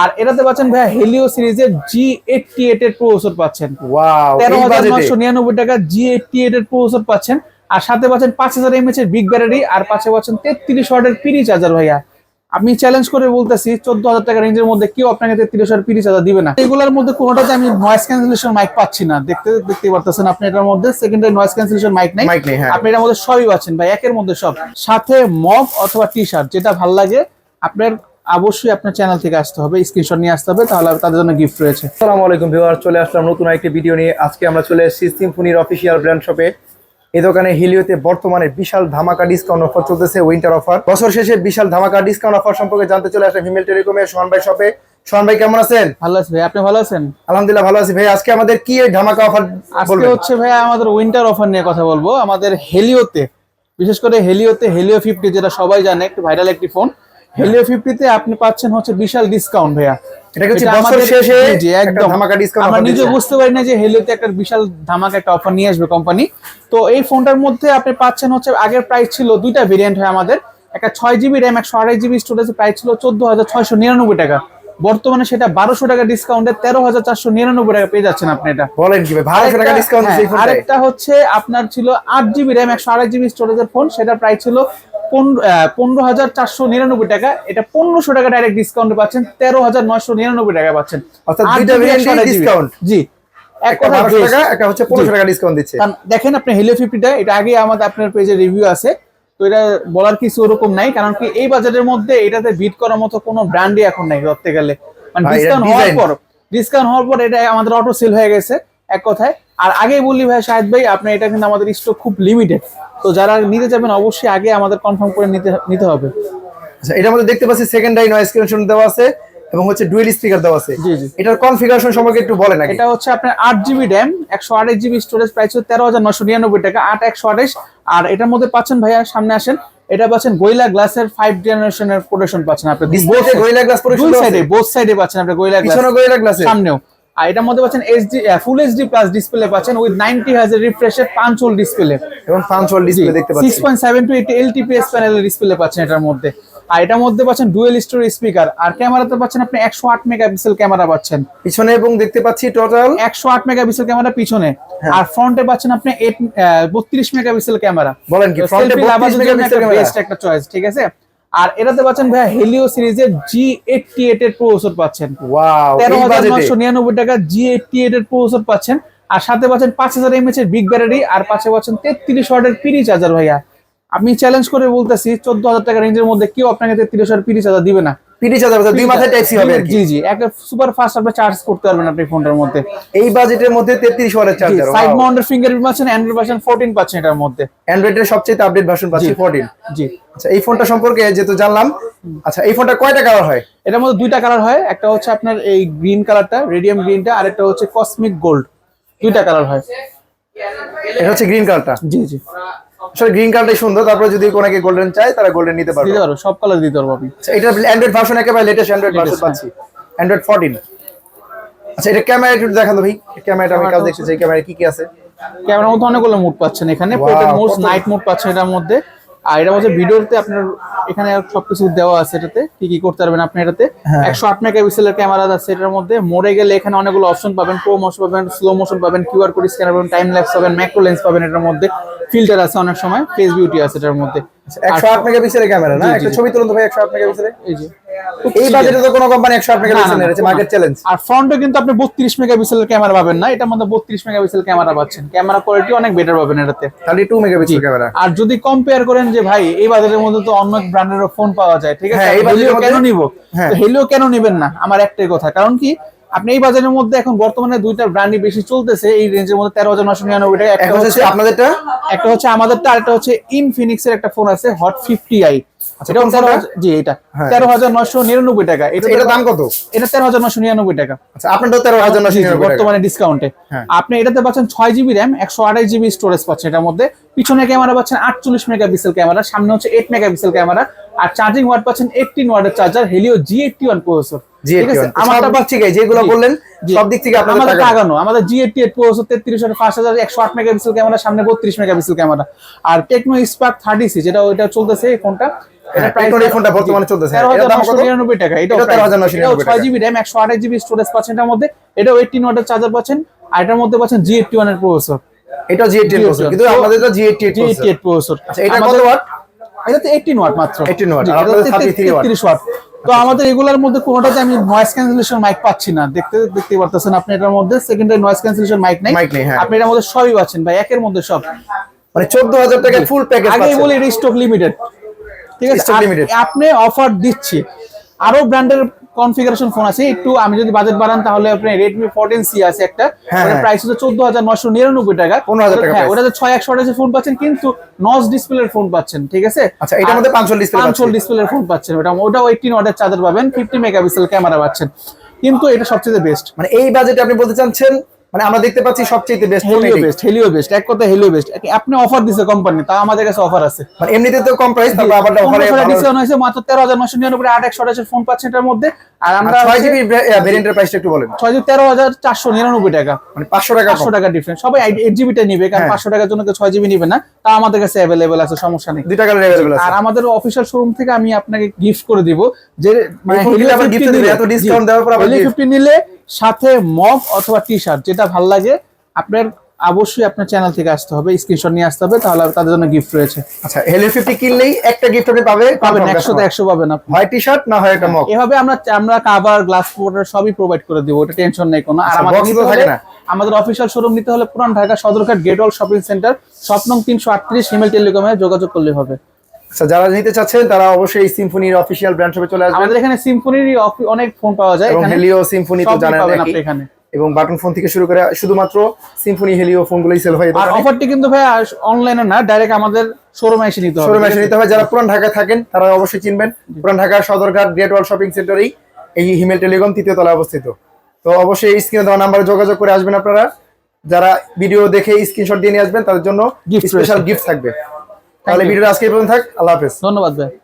আর এটাতে পাচ্ছেন ভাইয়া হেলিও সিরিজের জি এইটটি এইট এর প্রসেসর পাচ্ছেন। ওয়াও তেরো হাজার নয়শো নিরানব্বই টাকা জি এইটটি এইট এর প্রসেসর পাচ্ছেন। আর সাথে পাচ্ছেন পাঁচ হাজার এমএচ এর বিগ ব্যাটারি আর পাশে পাচ্ছেন তেত্রিশ ওয়াটের পিরি চার্জার ভাইয়া। আমি চ্যালেঞ্জ করে বলতেছি চোদ্দ হাজার টাকা রেঞ্জের মধ্যে কেউ আপনাকে তেত্রিশ ওয়াট পিরি চার্জার দিবে না। এগুলোর মধ্যে কোনোটাতে আমি নয়েজ ক্যান্সেলেশন মাইক পাচ্ছি না। দেখতে দেখতে পারতেছেন আপনি এটার মধ্যে। সেকেন্ডারি নয়েজ ক্যান্সেলেশন মাইক নাই। মাইক নেই আপনি এটার মধ্যে সবই পাচ্ছেন ভাই একের মধ্যে সব। সাথে মগ অথবা টি শার্ট যেটা ভালো লাগে আপনার অবশ্যই আপনার চ্যানেল থেকে আসতে হবে স্ক্রিনশট নিয়ে আসতে হবে তাহলে তাদের জন্য গিফট রয়েছে। আসসালামু আলাইকুম ভিউয়ার চলে আসলাম নতুন একটি ভিডিও নিয়ে। আজকে আমরা চলে এসেছি সিম্ফনির অফিসিয়াল ব্র্যান্ড শপে এই দোকানে হিলিওতে বর্তমানে বিশাল ধামাকা ডিসকাউন্ট অফার চলতেছে উইন্টার অফার বছর শেষে বিশাল ধামাকা ডিসকাউন্ট অফার সম্পর্কে জানতে চলে আসলাম হিমেল টেলিকমের সোহান ভাই শপে সোহান ভাই কেমন আছেন? ভালো আছি ভাই আপনি ভালো আছেন? আলহামদুলিল্লাহ ভালো আছি ভাই। আজকে আমাদের কি এই ধামাকা অফার আজকে হচ্ছে ভাই আমাদের উইন্টার অফার নিয়ে কথা বলব। আমাদের হেলিওতে বিশেষ করে হেলিওতে হেলিও ফিফটি যেটা সবাই জানে একটু ভাইরাল একটি ফোন হেলিও ফিফটিতে আপনি পাচ্ছেন হচ্ছে বিশাল ডিসকাউন্ট ভাইয়া। এটা হচ্ছে বছর শেষে জি, জি, একটা একদম। ধামাকা ডিসকাউন্ট আমরা নিজে বুঝতে পারি না যে হেলিওতে একটা বিশাল ধামাকা একটা অফার নিয়ে আসবে কোম্পানি তো এই ফোনটার মধ্যে আপনি পাচ্ছেন হচ্ছে আগের প্রাইস ছিল দুইটা ভেরিয়েন্ট হয় আমাদের। একটা ছয় জিবি র্যাম একশো আড়াই জিবি স্টোরেজের প্রাইস ছিল চোদ্দ হাজার ছয়শো নিরানব্বই টাকা। বর্তমানে সেটা বারোশো টাকা ডিসকাউন্টে তেরো হাজার চারশো নিরানব্বই টাকা পেয়ে যাচ্ছেন আপনি এটা। বলেন কি বারোশো টাকা ডিসকাউন্ট হ্যাঁ, আরেকটা হচ্ছে আপনার ছিল আট জিবি র্যাম একশো আড়াই জিবি স্টোরেজের ফোন সেটার প্রাইস ছিল পনেরো হাজার চারশো নিরানব্বই টাকা। এটা পনেরোশো টাকা ডাইরেক্ট ডিসকাউন্টে পাচ্ছেন তেরো হাজার নয়শো নিরানব্বই টাকা পাচ্ছেন। অর্থাৎ 8 দুইটা GB, ভেরিয়েন্টে 128 GB ডিসকাউন্ট জি। দেখেন আপনি হেলিও ফিফটিটা এটা আগে আমাদের আপনার পেজে রিভিউ আছে। তো এটা বলার কিছু ওরকম নাই কারণ কি এই বাজারের মধ্যে এটাতে বিট করার মতো কোনো ব্র্যান্ডই এখন নাই ধরতে গেলে। মানে ডিসকাউন্ট হওয়ার পর ডিসকাউন্ট হওয়ার পর এটা আমাদের অটো সেল হয়ে গেছে। এক কথায়। আর আগেই বললি ভাই শাহেদ ভাই আপনি এটা কিন্তু আমাদের স্টক খুব লিমিটেড তো যারা নিতে যাবেন অবশ্যই আগে আমাদের কনফার্ম করে নিতে নিতে হবে। আচ্ছা এটার মধ্যে দেখতে পাচ্ছি সেকেন্ডারি নয়েজ ক্যান্সেলেশন দেওয়া আছে এবং হচ্ছে ডুয়েল স্পিকার দেওয়া আছে। জি, জি। এটার কনফিগারেশন সম্পর্কে একটু বলেন আগে। এটা হচ্ছে আপনার আট জিবি র্যাম একশো আঠাশ জিবি স্টোরেজ প্রাইস হচ্ছে তেরো হাজার নশো নিরানব্বই টাকা আট একশো আঠাশ। আর এটার মধ্যে পাচ্ছেন ভাইয়া সামনে আসেন এটা পাচ্ছেন গোয়েলা গ্লাসের ফাইভ জেনারেশনের প্রোটেকশন পাচ্ছেন আপনি। ডিসপ্লেতে গরিলা গ্লাস দুই সাইডে বোথ সাইডে পাচ্ছেন আপনি গোয়েলা গ্লাস পিছনে গরিলা গ্লাসে সামনেও। আর এটার মধ্যে পাচ্ছেন HD full HD plus display পাচ্ছেন উইথ নাইনটি হাজার রিফ্রেশের পাঁচ হোল ডিসপ্লে এবং পাঁচওয়াল ডিসপ্লে দেখতে সিক্স পাচ্ছি পয়েন্ট টু এইট এলটিপিএস প্যানেলের ডিসপ্লে পাচ্ছেন এটার মধ্যে। আর এটার মধ্যে পাচ্ছেন ডুয়েল স্টোরি স্পিকার আর ক্যামেরাতে পাচ্ছেন আপনি একশো আট মেগাপিক্সেল ক্যামেরা পাচ্ছেন। পিছনে এবং দেখতে পাচ্ছি টোটাল একশো আট মেগাপিক্সেল ক্যামেরা পিছনে। হ্যাঁ। আর ফ্রন্টে পাচ্ছেন আপনি এইট বত্রিশ মেগাপিক্সেল ক্যামেরা বলেন কি ফ্রন্টে 32 মেগাপিক্সেল ক্যামেরা বেস্ট একটা চয়েস ঠিক আছে? আর এটাতে পাচ্ছেন ভাইয়া হেলিও সিরিজের জি এইটটি এইট এর প্রসেসর পাচ্ছেন। ওয়াও তেরো হাজার নয়শো নিরানব্বই টাকা জি এইটটি এইট এর প্রসেসর পাচ্ছেন। আর সাথে পাচ্ছেন পাঁচ হাজার এমএচ এর বিগ ব্যাটারি আর পাশে পাচ্ছেন তেত্রিশ ওয়াটের পিরি চার্জার ভাইয়া। আমি চ্যালেঞ্জ করে বলতেছি চোদ্দ হাজার টাকা রেঞ্জের মধ্যে কেউ আপনাকে তেত্রিশ ওয়াটের পিরি চার্জার দিবে না। পিটি চার্জার দুই মাথায় টাইপ সি হবে জি জি একটা সুপার ফাস্ট আপনি চার্জ করতে পারবেন আপনি ফোনটার মধ্যে। এই বাজেটের মধ্যে 33 ওয়াটের চার্জার সাইড ফিঙ্গারপ্রিন্ট পাচ্ছেন অ্যান্ড্রয়েড ভার্সন 14 পাচ্ছেন এটার মধ্যে। সবচেয়ে আপডেট ভার্সন পাচ্ছি 14 জি। আচ্ছা এই ফোনটা সম্পর্কে যেহেতু জানলাম আচ্ছা এই ফোনটা কয়টা কালার হয়? এটার মধ্যে দুইটা কালার হয় একটা হচ্ছে আপনার এই গ্রিন কালারটা রেডিয়াম গ্রিনটা আর একটা হচ্ছে কসমিক গোল্ড দুইটা কালার হয়। এটা হচ্ছে গ্রিন কালারটা জি জি। আসলে গ্রিন কালারটাই সুন্দর তারপরে যদি কোনাকে গোল্ডেন চাই তারা গোল্ডেন নিতে পারবে। দিতে পারো সব কালার দিতে পারব আপনি। আচ্ছা এটা অ্যান্ড্রয়েড ভার্সন একেবারে লেটেস্ট অ্যান্ড্রয়েড ভার্সন পাচ্ছি। অ্যান্ড্রয়েড 14 আচ্ছা এটা ক্যামেরা একটু দেখান তো ভাই। ক্যামেরাটা আমি কাজ দেখতে চাই ক্যামেরা কি কি আছে। ক্যামেরা মধ্যে অনেকগুলো মোড পাচ্ছেন এখানে। পোর্ট্রেট মোড নাইট মোড পাচ্ছেন এটার মধ্যে। আর এটা হচ্ছে ভিডিওতে আপনার এখানে সবকিছু দেওয়া আছে এটাতে কি কি করতে পারবেন আপনি এটাতে। হ্যাঁ। একশো আট মেগাপিক্সেলের ক্যামেরা আছে এটার মধ্যে। মোড়ে গেলে এখানে অনেকগুলো অপশন পাবেন প্রো মোশন পাবেন স্লো মোশন পাবেন কিউআর কোড স্ক্যানার পাবেন টাইম ল্যাপস পাবেন ম্যাক্রো লেন্স পাবেন এটার মধ্যে। ফিল্টার আছে অনেক সময় ফেস বিউটি আছে এটার মধ্যে। একশো আট মেগাপিক্সেলের ক্যামেরা না? একটা ছবি তুলুন তো ভাই 108 মেগাপিক্সেলের এই যে। এই বাজেটে তো কোনো কোম্পানি 108 না, মেগাপিক্সেল না, মার্কেট চ্যালেঞ্জ আর ফ্রন্টে কিন্তু আপনি বত্রিশ মেগাপিক্সেলের ক্যামেরা পাবেন না এটার মধ্যে বত্রিশ মেগাপিক্সেল ক্যামেরা পাচ্ছেন। ক্যামেরা কোয়ালিটি অনেক বেটার পাবেন এটাতে। খালি 2 মেগাপিক্সেল ক্যামেরা আর যদি কম্পেয়ার করেন যে ভাই এই বাজারের মধ্যে তো অন্য ব্র্যান্ডের ফোন পাওয়া যায় ঠিক আছে? হ্যাঁ, এই আমি কেন নিব? হ্যাঁ। হেলিও কেন নিবেন না? আমার একটাই কথা। কারণ কি? আপনি এই বাজারের মধ্যে এখন বর্তমানে দুইটা ব্র্যান্ডই বেশি চলতেছে এই রেঞ্জের মধ্যে তেরো হাজার নশো নিরানব্বই টাকা। একটা হচ্ছে হচ্ছে আপনাদেরটা। একটা হচ্ছে আমাদেরটা আরেকটা হচ্ছে ইনফিনিক্স এর একটা ফোন আছে হট ফিফটি আই আচ্ছা, এটা কোন তেরো হাজার- জি এটা হ্যাঁ। তেরো হাজার নয়শো নিরানব্বই টাকা। এটা দাম কত? এটা তেরো হাজার নিরানব্বই টাকা। আচ্ছা আপনারটা 13999 টাকা। বর্তমানে ডিসকাউন্টে হ্যাঁ। আপনি এটাতে পাচ্ছেন ছয় জিবি র্যাম একশো আঠাশ জিবি স্টোরেজ পাচ্ছেন এটার মধ্যে। পিছনে ক্যামেরা পাচ্ছেন আটচল্লিশ মেগাপিক্সেল ক্যামেরা সামনে হচ্ছে এইট মেগাপিক্সেল ক্যামেরা আর চার্জিং ওয়াট পাচ্ছেন এইটিন ওয়াটের charger Helio G eighty one processor ঠিক আছে? যেগুলো বললেন সব দিক থেকে আমাদের টাকা আমাদের জি এইটটি এইট প্রসেসর তেত্রিশ পাঁচ হাজার একশো আট মেগাপিক্সেল ক্যামেরা সামনে বত্রিশ মেগাপিক্সেল ক্যামেরা। আর টেকনো স্পার্ক থার্টি সি যেটা ওইটা চলতেছে এই ফোনটা। এটার হাজার দাম নশো কত? নিরানব্বই টাকা। এটাও এটাও 13,999 এটাও টাকা। র্যাম একশো আঠাশ জিবি স্টোরেজ পাচ্ছেন এটার মধ্যে। পাচ্ছেন আর এটার মধ্যে পাচ্ছেন জি এইটটি ওয়ানের প্রসেসর এটা জি এইটটি প্রসেসর কিন্তু আমাদের এইটটি এইট প্রসেসর আচ্ছা এটা কত ওয়াট এটাতে 18 ওয়াট মাত্র। 18 ওয়াট, আর আপনাদের 33 ওয়াট। 33 ওয়াট তো আমাদের এগুলোর মধ্যে কোনোটাতে আমি নয়েজ ক্যান্সেলেশন মাইক পাচ্ছি না। দেখতে দেখতে পারতেছেন আপনি এটার মধ্যে। সেকেন্ডারি নয়েজ ক্যান্সেলেশন মাইক নাই। আপনি এটার মধ্যে সবই পাচ্ছেন ভাই একের মধ্যে সব। মানে চোদ্দ হাজার টাকা ফুল প্যাকেজ আগেই বলি এটা স্টক লিমিটেড ঠিক আছে। আপনি অফার দিচ্ছি। আরও ব্র্যান্ডের কনফিগারেশন ফোন আছে একটু আমি যদি বাজেট বাড়ান তাহলে আপনি Redmi 14C আছে একটা। হ্যাঁ, হ্যাঁ। প্রাইস হচ্ছে 14999 টাকা। 15,000 টাকা ওটা ছয় ওটাতে 6 128 ফোন পাচ্ছেন কিন্তু নস ডিসপ্লের ফোন পাচ্ছেন ঠিক আছে? আচ্ছা এটার মধ্যে পাঁচশো ডিসপ্লে পাঁচশো ডিসপ্লের ফোন পাচ্ছেন ওটা ওটাও এইটিন অর্ডার চার্জার পাবেন ফিফটি মেগাপিক্সেল ক্যামেরা পাচ্ছেন। কিন্তু এটা সবচেয়ে বেস্ট মানে এই বাজেটে আপনি বলতে চাচ্ছেন মানে আমরা দেখতে পাচ্ছি সবচেয়ে best Helio best Helio best এক কথা হেলিও বেস্ট আপনি অফার দিছে কোম্পানি তা আমাদের কাছে অফার আছে। মানে এমনিতে তো কম প্রাইস তারপর আবার অফারে ডিসকাউন্ট হয়েছে মাত্র তেরো হাজার নশো নিরানব্বই আট একশো আঠাশের ফোন পাচ্ছেন এটার মধ্যে। আর আমরা ছয় জিবি ভেরিয়েন্টের প্রাইসটা একটু বলেন। ছয় জিবি তেরো হাজার চারশো নিরানব্বই টাকা। মানে পাঁচশো টাকা পাঁচশো টাকা ডিফারেন্স সবাই এইট জিবিটা নিবে কারণ হ্যাঁ। পাঁচশো টাকার জন্য কেউ ছয় জিবি নিবে না তা আমাদের কাছে অ্যাভেলেবেল আছে সমস্যা নেই। দুই টাকার অ্যাভেলেবল আছে। আর আমাদের অফিসিয়াল শোরুম থেকে আমি আপনাকে গিফট করে দিব যে মানে ফোনগুলো আবার gift দেবে, এত discount দেওয়ার পর আবার gift। ফিফটি নিলে সাথে মগ অথবা টি শার্ট যেটা ভালো লাগে আপনার অবশ্যই আপনার চ্যানেল থেকে আসতে হবে স্ক্রিনশট নিয়ে আসতে হবে তাহলে তাদের জন্য গিফট রয়েছে। আচ্ছা হেলিও ফিফটি কিনলেই একটা গিফট আপনি পাবে পাবেন একশো একশো পাবেন আপনি। হয় টি শার্ট না হয় একটা মগ? এভাবে আমরা আমরা কাভার গ্লাস পোর্টার সবই প্রোভাইড করে দিব ওটা টেনশন নেই কোনো। আর আচ্ছা, আমাদের হলে? আমাদের অফিসিয়াল শোরুম নিতে হলে পুরান Dhaka Sadarghat Great Wall shopping centre স্বপ্নং তিনশো আটত্রিশ হিমেল টেলিকমে যোগাযোগ করলে হবে। যারা নিতে চাচ্ছেন তারা অবশ্যই সিম্ফনির অফিসিয়াল ব্র্যান্ড শপে চলে আসবেন। আমাদের এখানে সিম্ফনির অনেক ফোন পাওয়া যায় এবং হেলিও সিম্ফনি তো জানেন আপনি এখানে। এবং বাটন ফোন থেকে শুরু করে শুধুমাত্র সিম্ফনি হেলিও ফোনগুলোই সেল হয়। আর অফারটি কিন্তু ভাই অনলাইনে না ডাইরেক্ট আমাদের শোরুমে এসে নিতে হবে। শোরুমে এসে নিতে হবে। যারা পুরান ঢাকায় থাকেন তারা অবশ্যই চিনবেন। পুরান ঢাকার সদরঘাট গ্রেট ওয়াল শপিং সেন্টারেই এই হিমেল টেলিকম তৃতীয় তলায় অবস্থিত। তো অবশ্যই স্ক্রিনে দেওয়া নাম্বারে যোগাযোগ করে আসবেন আপনারা। যারা ভিডিও দেখে স্ক্রিনশট দিয়ে নিয়ে আসবেন তাদের জন্য স্পেশাল গিফট থাকবে। তাহলে. ভিডিওটা আজকে পর্যন্ত থাক আল্লাহ হাফেজ ধন্যবাদ ভাই